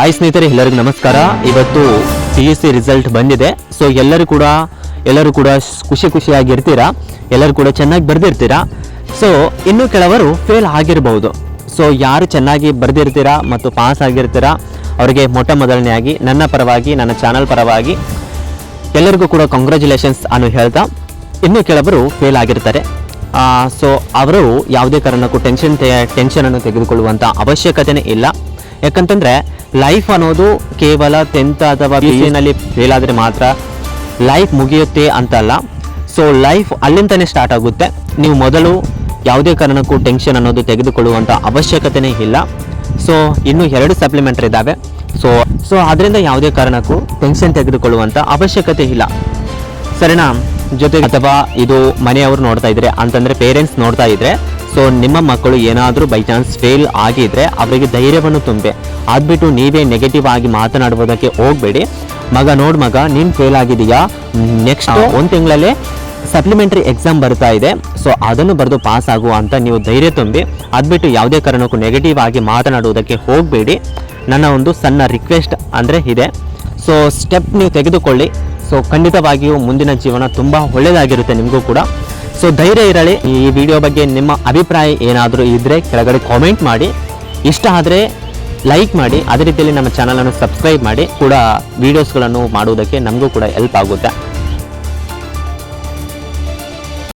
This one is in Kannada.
ಹಾಯ್ ಸ್ನೇಹಿತರೆ, ಎಲ್ಲರಿಗೂ ನಮಸ್ಕಾರ. ಇವತ್ತು ಪಿ ಯು ಸಿ ರಿಸಲ್ಟ್ ಬಂದಿದೆ. ಸೊ ಎಲ್ಲರೂ ಕೂಡ ಎಲ್ಲರೂ ಕೂಡ ಸ್- ಖುಷಿ ಖುಷಿಯಾಗಿ ಇರ್ತೀರಾ? ಎಲ್ಲರೂ ಕೂಡ ಚೆನ್ನಾಗಿ ಬರೆದಿರ್ತೀರಾ? ಸೊ ಇನ್ನು ಕೆಲವರು ಫೇಲ್ ಆಗಿರಬಹುದು ಸೊ ಯಾರು ಚೆನ್ನಾಗಿ ಬರೆದಿರ್ತೀರಾ ಮತ್ತು ಪಾಸ್ ಆಗಿರ್ತೀರಾ? ಅವರಿಗೆ ಮೊಟ್ಟ ಮೊದಲನೆಯಾಗಿ, ನನ್ನ ಪರವಾಗಿ, ನನ್ನ ಚಾನಲ್ ಪರವಾಗಿ ಎಲ್ಲರಿಗೂ ಕೂಡ ಕಂಗ್ರ್ಯಾಚುಲೇಷನ್ಸ್ ಅನ್ನು ಹೇಳ್ತಾ, ಇನ್ನು ಕೆಲವರು ಫೇಲ್ ಆಗಿರ್ತಾರೆ. ಸೊ ಅವರು ಯಾವುದೇ ಕಾರಣಕ್ಕೂ ಟೆನ್ಷನ್ ಟೆನ್ಷನನ್ನು ತೆಗೆದುಕೊಳ್ಳುವಂಥ ಅವಶ್ಯಕತೆನೇ ಇಲ್ಲ. ಯಾಕಂತಂದರೆ ಲೈಫ್ ಅನ್ನೋದು ಕೇವಲ ಟೆಂತ್ ಅಥವಾ ಪಿ ನಲ್ಲಿ ಫೇಲ್ ಆದರೆ ಮಾತ್ರ ಲೈಫ್ ಮುಗಿಯುತ್ತೆ ಅಂತಲ್ಲ. ಸೊ ಲೈಫ್ ಅಲ್ಲಿಂದನೇ ಸ್ಟಾರ್ಟ್ ಆಗುತ್ತೆ. ನೀವು ಮೊದಲು ಯಾವುದೇ ಕಾರಣಕ್ಕೂ ಟೆನ್ಷನ್ ಅನ್ನೋದು ತೆಗೆದುಕೊಳ್ಳುವಂಥ ಅವಶ್ಯಕತೆನೇ ಇಲ್ಲ. ಸೊ ಇನ್ನೂ ಎರಡು ಸಪ್ಲಿಮೆಂಟ್ರಿ ಇದ್ದಾವೆ. ಸೊ ಸೊ ಅದರಿಂದ ಯಾವುದೇ ಕಾರಣಕ್ಕೂ ಟೆನ್ಷನ್ ತೆಗೆದುಕೊಳ್ಳುವಂಥ ಅವಶ್ಯಕತೆ ಇಲ್ಲ. ಸರಿನಾ? ಜೊತೆಗೆ ಅಥವಾ ಇದು ಮನೆಯವರು ನೋಡ್ತಾ ಇದ್ರೆ ಅಂತಂದ್ರೆ ಪೇರೆಂಟ್ಸ್ ನೋಡ್ತಾ ಇದ್ರೆ ಸೊ ನಿಮ್ಮ ಮಕ್ಕಳು ಏನಾದರೂ ಬೈ ಚಾನ್ಸ್ ಫೇಲ್ ಆಗಿದ್ರೆ ಅವರಿಗೆ ಧೈರ್ಯವನ್ನು ತುಂಬೆ. ಅದ್ಬಿಟ್ಟು ನೀವೇ ನೆಗೆಟಿವ್ ಆಗಿ ಮಾತನಾಡುವುದಕ್ಕೆ ಹೋಗಬೇಡಿ. ಮಗ ನೋಡ್ ಮಗ ನೀನು ಫೇಲ್ ಆಗಿದೆಯಾ ನೆಕ್ಸ್ಟ್ ಒಂದು ತಿಂಗಳಲ್ಲೇ ಸಪ್ಲಿಮೆಂಟರಿ ಎಕ್ಸಾಮ್ ಬರ್ತಾ ಇದೆ. ಸೊ ಅದನ್ನು ಬರೆದು ಪಾಸ್ ಆಗುವ ಅಂತ ನೀವು ಧೈರ್ಯ ತುಂಬಿ ಅದ್ಬಿಟ್ಟು ಯಾವುದೇ ಕಾರಣಕ್ಕೂ ನೆಗೆಟಿವ್ ಆಗಿ ಮಾತನಾಡುವುದಕ್ಕೆ ಹೋಗಬೇಡಿ. ನನ್ನ ಒಂದು ಸಣ್ಣ ರಿಕ್ವೆಸ್ಟ್ ಅಂದರೆ ಇದೆ. ಸೊ ಸ್ಟೆಪ್ ನೀವು ತೆಗೆದುಕೊಳ್ಳಿ. ಸೊ ಖಂಡಿತವಾಗಿಯೂ ಮುಂದಿನ ಜೀವನ ತುಂಬ ಒಳ್ಳೆಯದಾಗಿರುತ್ತೆ ನಿಮಗೂ ಕೂಡ. ಸೊ ಧೈರ್ಯ ಇರಲಿ. ಈ ವಿಡಿಯೋ ಬಗ್ಗೆ ನಿಮ್ಮ ಅಭಿಪ್ರಾಯ ಏನಾದರೂ ಇದ್ದರೆ ಕೆಳಗಡೆ ಕಾಮೆಂಟ್ ಮಾಡಿ. ಇಷ್ಟ ಆದರೆ ಲೈಕ್ ಮಾಡಿ. ಅದೇ ರೀತಿಯಲ್ಲಿ ನಮ್ಮ ಚಾನಲನ್ನು ಸಬ್ಸ್ಕ್ರೈಬ್ ಮಾಡಿ. ಕೂಡ ವೀಡಿಯೋಸ್ಗಳನ್ನು ಮಾಡುವುದಕ್ಕೆ ನಮಗೂ ಕೂಡ ಹೆಲ್ಪ್ ಆಗುತ್ತೆ.